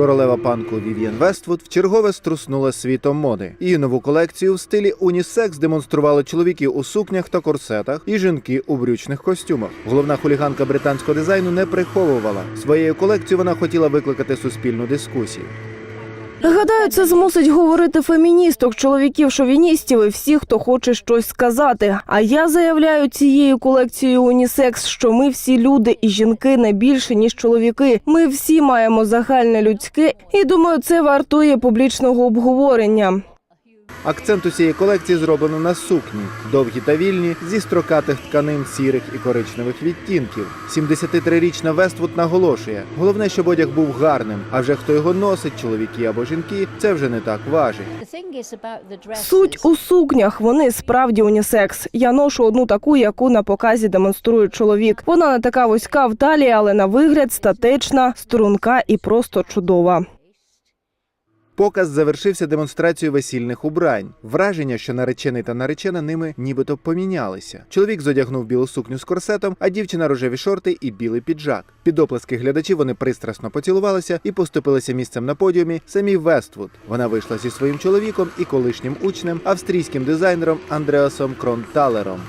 Королева панку Вів'єн Вествуд вчергове струснула світом моди. Її нову колекцію в стилі унісекс демонстрували чоловіки у сукнях та корсетах і жінки у брючних костюмах. Головна хуліганка британського дизайну не приховувала своєю колекцією. Вона хотіла викликати суспільну дискусію. Гадаю, це змусить говорити феміністок, чоловіків, шовіністів і всіх, хто хоче щось сказати. А я заявляю цією колекцією унісекс, що ми всі люди і жінки не більше ніж чоловіки. Ми всі маємо загальне людське, і думаю, це вартує публічного обговорення. Акцент усієї колекції зроблено на сукні, довгі та вільні, зі строкатих тканин сірих і коричневих відтінків. 73-річна Вествуд наголошує: головне, щоб одяг був гарним, а вже хто його носить, чоловіки або жінки, це вже не так важить. Суть у сукнях. Вони справді унісекс. Я ношу одну таку, яку на показі демонструє чоловік. Вона не така вузька в талії, але на вигляд статечна, струнка і просто чудова. Показ завершився демонстрацією весільних убрань. Враження, що наречений та наречена ними нібито помінялися. Чоловік зодягнув білу сукню з корсетом, а дівчина рожеві шорти і білий піджак. Під оплески глядачів вони пристрасно поцілувалися і поступилися місцем на подіумі самі Вествуд. Вона вийшла зі своїм чоловіком і колишнім учнем, австрійським дизайнером Андреасом Кронталером.